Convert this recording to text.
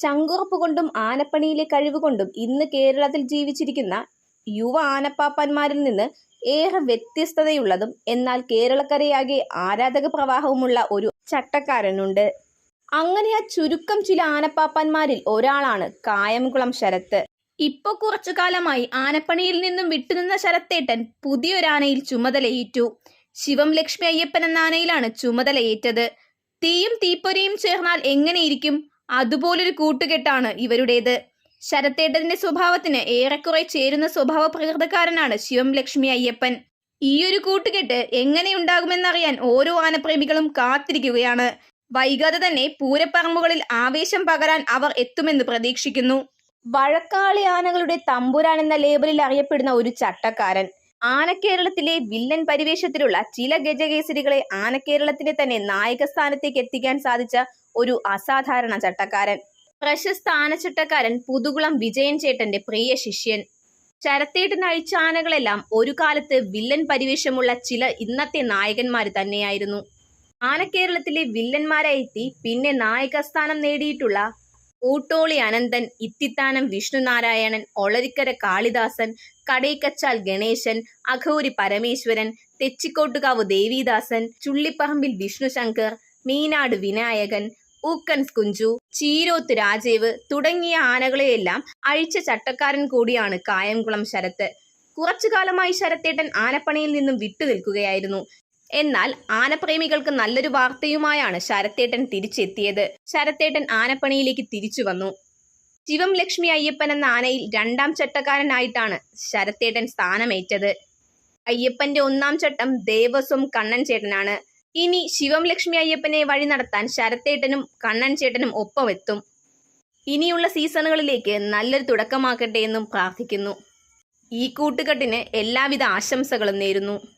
ചങ്കുറപ്പ് കൊണ്ടും ആനപ്പണിയിലെ കഴിവുകൊണ്ടും ഇന്ന് കേരളത്തിൽ ജീവിച്ചിരിക്കുന്ന യുവ ആനപ്പാപ്പന്മാരിൽ നിന്ന് ഏറെ വ്യത്യസ്തതയുള്ളതും എന്നാൽ കേരളക്കരയാകെ ആരാധക പ്രവാഹവുമുള്ള ഒരു ചട്ടക്കാരനുണ്ട്. അങ്ങനെ ആ ചുരുക്കം ചില ആനപ്പാപ്പന്മാരിൽ ഒരാളാണ് കായംകുളം ശരത്ത്. ഇപ്പൊ കുറച്ചു കാലമായി ആനപ്പണിയിൽ നിന്നും വിട്ടുനിന്ന ശരത്തേട്ടൻ പുതിയൊരാനയിൽ ചുമതലയേറ്റു. ശിവം ലക്ഷ്മി അയ്യപ്പൻ എന്ന ആനയിലാണ് ചുമതലയേറ്റത്. തീയും തീപ്പൊരിയും ചേർന്നാൽ എങ്ങനെയിരിക്കും? അതുപോലൊരു കൂട്ടുകെട്ടാണ് ഇവരുടേത്. ശരത്തേട്ടതിന്റെ സ്വഭാവത്തിന് ഏറെക്കുറെ ചേരുന്ന സ്വഭാവ പ്രകൃതക്കാരനാണ് ശിവം ലക്ഷ്മി അയ്യപ്പൻ. ഈയൊരു കൂട്ടുകെട്ട് എങ്ങനെയുണ്ടാകുമെന്നറിയാൻ ഓരോ ആനപ്രേമികളും കാത്തിരിക്കുകയാണ്. വൈകാതെ തന്നെ പൂരപ്പറമ്പുകളിൽ ആവേശം പകരാൻ അവർ എത്തുമെന്ന് പ്രതീക്ഷിക്കുന്നു. വഴക്കാളി ആനകളുടെ തമ്പുരാൻ എന്ന ലേബലിൽ അറിയപ്പെടുന്ന ഒരു ചട്ടക്കാരൻ. ആനക്കേരളത്തിലെ വില്ലൻ പരിവേഷത്തിലുള്ള ചില ഗജകേസരികളെ ആനക്കേരളത്തിന്റെ തന്നെ നായക സ്ഥാനത്തേക്ക് എത്തിക്കാൻ സാധിച്ച ഒരു അസാധാരണ ചട്ടക്കാരൻ. പ്രശസ്ത ആനച്ചട്ടക്കാരൻ പുതുകുളം വിജയൻ ചേട്ടന്റെ പ്രിയ ശിഷ്യൻ. ശരത്തേട്ടൻ അഴിച്ച ആനകളെല്ലാം ഒരു കാലത്ത് വില്ലൻ പരിവേഷമുള്ള ചില ഇന്നത്തെ നായകന്മാർ തന്നെയായിരുന്നു. ആനക്കേരളത്തിലെ വില്ലന്മാരായി എത്തി പിന്നെ നായകസ്ഥാനം നേടിയിട്ടുള്ള ഊട്ടോളി അനന്തൻ ഇത്തിത്താനം വിഷ്ണുനാരായണൻ ഒളരിക്കര കാളിദാസൻ കടയിക്കച്ചാൽ ഗണേശൻ അഘോരി പരമേശ്വരൻ തെച്ചിക്കോട്ടുകാവ് ദേവിദാസൻ ചുള്ളിപ്പറമ്പിൽ വിഷ്ണുശങ്കർ മീനാട് വിനായകൻ ഊക്കൻസ് കുഞ്ചു ചീരോത്ത് രാജേവ് തുടങ്ങിയ ആനകളെയെല്ലാം അഴിച്ച ചട്ടക്കാരൻ കൂടിയാണ് കായംകുളം ശരത്ത്. കുറച്ചു കാലമായി ശരത്തേട്ടൻ ആനപ്പണിയിൽ നിന്നും വിട്ടുനിൽക്കുകയായിരുന്നു. എന്നാൽ ആനപ്രേമികൾക്ക് നല്ലൊരു വാർത്തയുമായാണ് ശരത്തേട്ടൻ തിരിച്ചെത്തിയത്. ശരത്തേട്ടൻ ആനപ്പണിയിലേക്ക് തിരിച്ചു വന്നു. ശിവം ലക്ഷ്മി അയ്യപ്പൻ എന്ന ആനയിൽ രണ്ടാം ചട്ടക്കാരനായിട്ടാണ് ശരത്തേട്ടൻ സ്ഥാനമേറ്റത്. അയ്യപ്പന്റെ ഒന്നാം ചട്ടം ദേവസ്വം കണ്ണൻ ചേട്ടനാണ്. ഇനി ശിവം ലക്ഷ്മി അയ്യപ്പനെ വഴി നടത്താൻ ശരത്തേട്ടനും കണ്ണൻ ചേട്ടനും ഒപ്പമെത്തും. ഇനിയുള്ള സീസണുകളിലേക്ക് നല്ലൊരു തുടക്കമാക്കട്ടെ എന്നും പ്രാർത്ഥിക്കുന്നു. ഈ കൂട്ടുകെട്ടിന് എല്ലാവിധ ആശംസകളും നേരുന്നു.